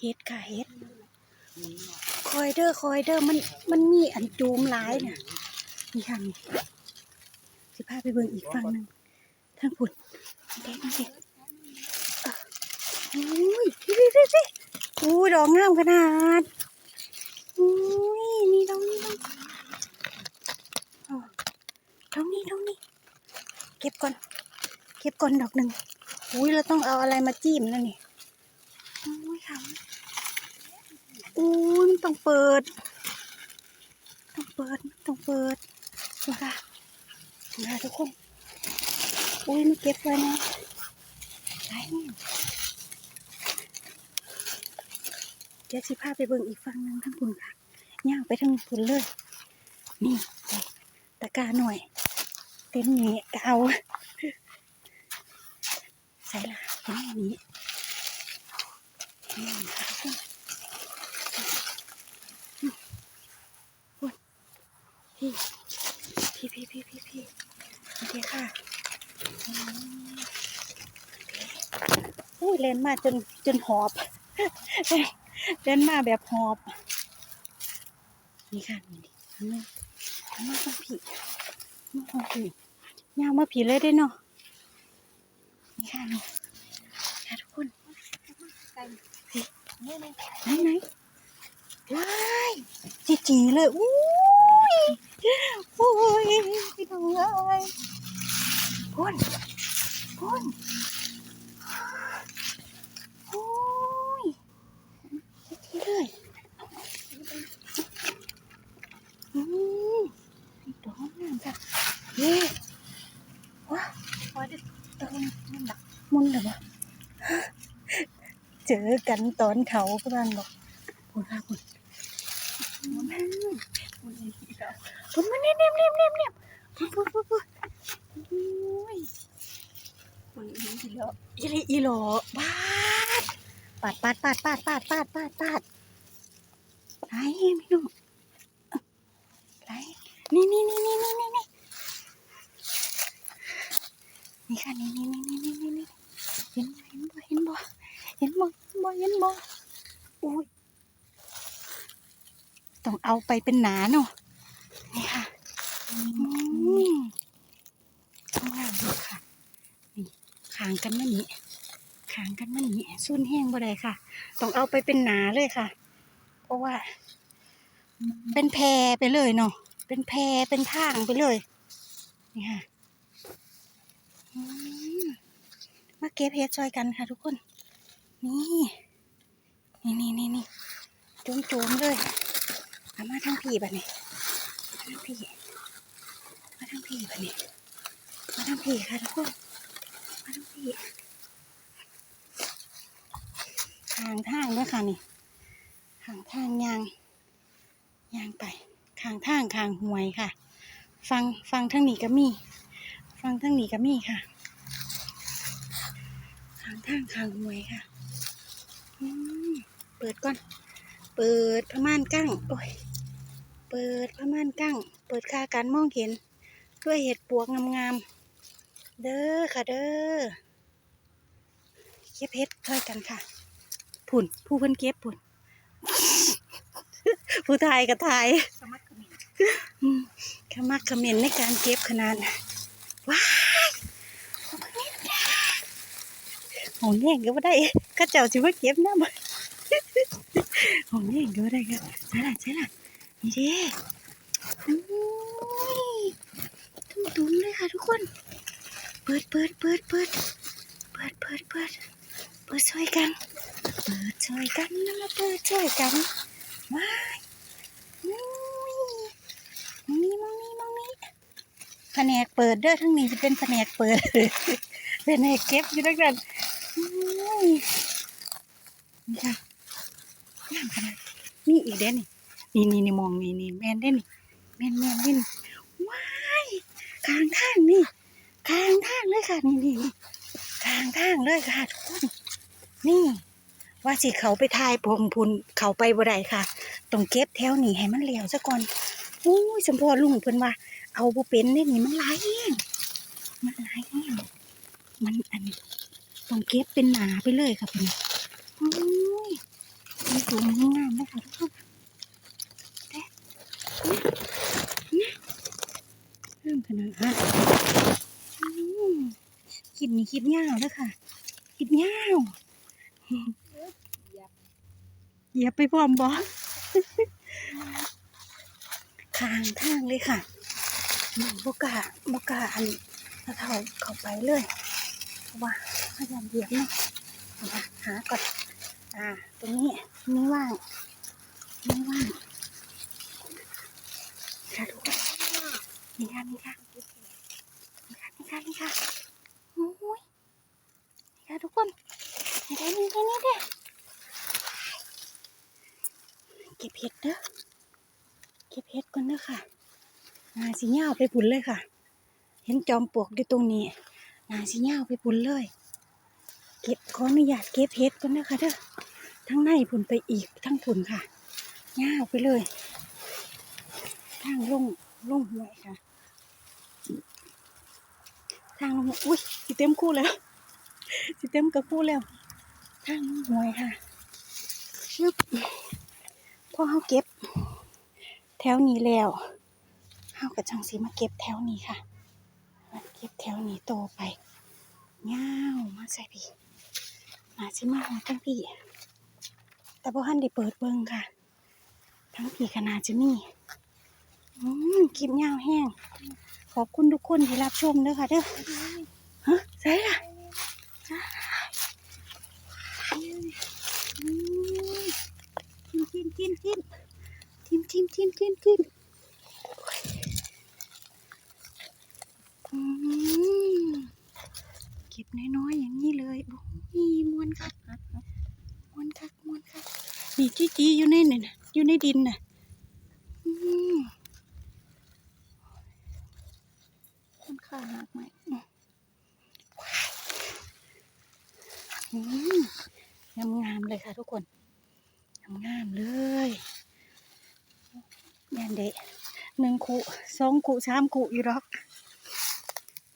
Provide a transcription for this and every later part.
เฮ็ดค่ะเฮ็ดคอยเด้อคอยเด้อมันมันมีอันจูมหลายน่ะนี่ค่ะนี่สิพาไปเบิ่งอีกฝั่งหนึ่งทางพุ่นเด็กนั่นสิเอ้ออุ้ยพี่พี่พี่พี่อู้ดอกงามขนาดอุ้ยนี่ดอกนี้ดอกดอกนี้ดอกนี้เก็บก่อน เก็บก่อนดอกหนึ่งอุ้ยเราต้องเอาอะไรมาจิ้มแล้วนี่ อุ้ยค่ะอุ้ยมันต้องเปิด ต้องเปิดต้องเปิดมาค่ะมาทุกคนอุ้ยมาเก็บไว้นะไหนเดี๋ยวสิพาไปเบิ่งอีกฝั่งนึงทั้งคุณค่ะย่างไปทางคุณเลย นี่ตะกร้าหน่อย เต็นท์นี้ก็เอาใส่ละเต็นท์นี้นี่ค่ะทุกคนอืมโอ้ย พี่พี่พี่พี่พี่พี่โอเคค่ะอุ้ยเล่นมาจนจนหอบเล่นมาแบบหอบ นี่ค่ะนี่ดิทำไมทำไมต้องผีมาต้องผียาวมาผีเลยได้เนาะนี่ค่ะนี่ค่ะทุกคน ไหนไหนว้ายจีจีเลยอุ้ยอุ้ยพี่น้องเอ้ยพุ่นพุ่นโอ้ยจีจีเลยอืมดอกงามจ้ะเย้ว้าพอจะตอนมันดักมุนเหรอวะ เจอกันตอนเขากำลังบอกพูดว่าพูดมันเองที่เราพูดมาเนี่ยเนี่ยเนี่ยเนี่ยเนี่ยพูดพูดพูดพูดโอ้ยมันเองที่เราอีหลีอีหลอบาดปาดปาดปาดปาดปาดปาดปาดไหนพี่น้องไหนนี่นี่นี่นี่นี่นี่นี่นี่ค่ะนี่นี่นี่นี่นี่นี่ เห็นบ่เห็นบ่เห็นบ่เห็นบ่เห็นบ่อุ้ยต้องเอาไปเป็นหนาเนาะนี่ค่ะอืมข้างล่างดูค่ะนี่ขางกันมานี่ขางกันมานี่สุนแห้งบ่ได้ค่ะ ต้องเอาไปเป็นหนาเลยค่ะ เพราะว่า เป็นแพรไปเลยเนาะเป็นแพรเป็นทางไปเลยนี่ค่ะอืม เก็บเฮ็ดซอยกันค่ะทุกคน นี่นี่นี่นี่นี่จุ่มจุมๆเลยเอามาทั้งพี่แบบนี้มาทั้งพี่มาทั้งพี่แบบนี้มาทั้งพี่ค่ะทุกคนมาทั้งพี่ทางทางด้วยค่ะนี่ทางทางยางยางไปข้างทางข้างหวยค่ะ ฟังฟังทั้งนี้ก็มี ฟังทั้งนี้ก็มีค่ะ ทางข้างหวยค่ะอืมเปิดก่อน เปิดผ้าม่านกั้งโอ้ย เปิดผ้าม่านกั้ง เปิดค่าการมองเห็น ด้วยเห็ดปวกงามๆ เด้อค่ะเด้อ เก็บเห็ดช่วยกันค่ะ ผุ่น ผู้เพิ่นเก็บผุ่น ผู้ทายก็ทายสมัครขมิ้นอืมขมักเขม้นในการเก็บขนาดน่ะว้าย หองแย่งก็ไม่ได้ข้าเจ้าสิว่าเก็บน้ำหองแย่งก็ไม่ได้ค่ะใช่ละใช่ละนี่เด้อุ้ยตุ้มตุ้มเลยค่ะทุกคน เปิดเปิดเปิดเปิดเปิดเปิดเปิดเปิดช่วยกัน เปิดช่วยกันนะมาเปิดช่วยกันว้ายอุ้ยมองนี่มองนี่มองนี่แผนกเปิดเด้อทั้งนี้จะเป็นแผนกเปิดแผนกเก็บอยู่ด้วยกัน นี่ค่ะงามขนาดนี่อีกเด้นี่นี่นี่นี่มองนี่นี่แมนได้อนี่แมนแมนได้นี่ว้ายกลางทางนี่กลางทางเลยค่ะนี่นี่กลางทางเลยค่ะทุกคนนี่ ว่าสิเขาไปทายพงพุนเขาไปบ่ได้ค่ะต้องเก็บแถวนี้ให้มันเหลียวซะก่อนอู้ยสมพอลุงเพิ่นว่า เอาบ่เป็นเด้นี่มันหลายแห้งมันหลายแห้งมันอัน ต้องเก็บเป็นหนาไปเลยค่ะพิ่นอุ้ยค่ะทุกคนเด้เริ่มขนาดฮะอืมคลิปนี้คลิปยาวแล้วค่ะคลิปยาวเหยียบไปพร้อมบอสทางทางเลยค่ะอืมบกล้าบกล้าอันเขาเข้าไปเลยว่า พยายามเหยียบนะเอามาหาก่อนอ่าตรงนี้ไม่ว่างไม่ว่างค่ะทุกคนนี่ค่ะนี่ค่ะนี่ค่ะนี่ค่ะนี่ค่ะโอ้ยนี่ค่ะทุกคนนี่ได้นี่ได้นี่ได้เก็บเห็ดเด้อเก็บเห็ดก่อนเด้อค่ะนาสีเห่าไปปุ่นเลยค่ะ เห็นจอมปลวกอยู่ตรงนี้นาสีเห่าไปปุ่นเลย เก็บขออนุญาตเก็บเห็ดก่อนเด้อค่ะเด้อทั้งในผุนไปอีกทั้งผุนค่ะย่าวไปเลยทางลงลงห่วยค่ะ ทางลงอุ้ยสิเต็มคู่แล้วสิเต็มกับคู่แล้ว ทางลงห่วยค่ะชึบพอเขาเก็บ แถวนี้แล้วเขากับจังสีมาเก็บแถวนี้ค่ะมาเก็บแถวนี้โตไปย่าวมาใส่พี่ มาสิมาหอตั้งพี่ แต่พ่อฮันได้เปิดเบิ่งค่ะ ทั้งผีขนาดจะมีอืมคลิปยาวแห้ง ขอบคุณทุกคนที่รับชมเด้อค่ะเด้อฮะใส่ล่ะกินกินกินกินกินกินกินกินอืมเก็บน้อยๆอย่างนี้เลยโอ้ยมวนค่ะ มวนคักมวนคัก นี่จี้จี้อยู่ในนี่นะอยู่ในดินน่ะอืมค่อนข้างหักไหมอืมอืมงามงามๆเลยค่ะทุกคน งามงามๆเลยยันเดะหนึ่งขุสองขุสามขุอยู่หรอก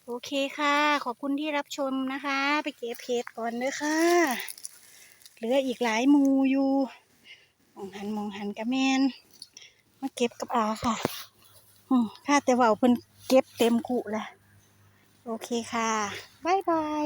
โอเคค่ะ ขอบคุณที่รับชมนะคะ ไปเก็บเพชรก่อนเด้อค่ะ เหลืออีกหลายมูอยู่ มองหันมองหันกระแมนมาเก็บกับอาค่ะค่าแต่ว่าเพิ่นเก็บเต็มกุแล้วโอเคค่ะ บ๊ายบาย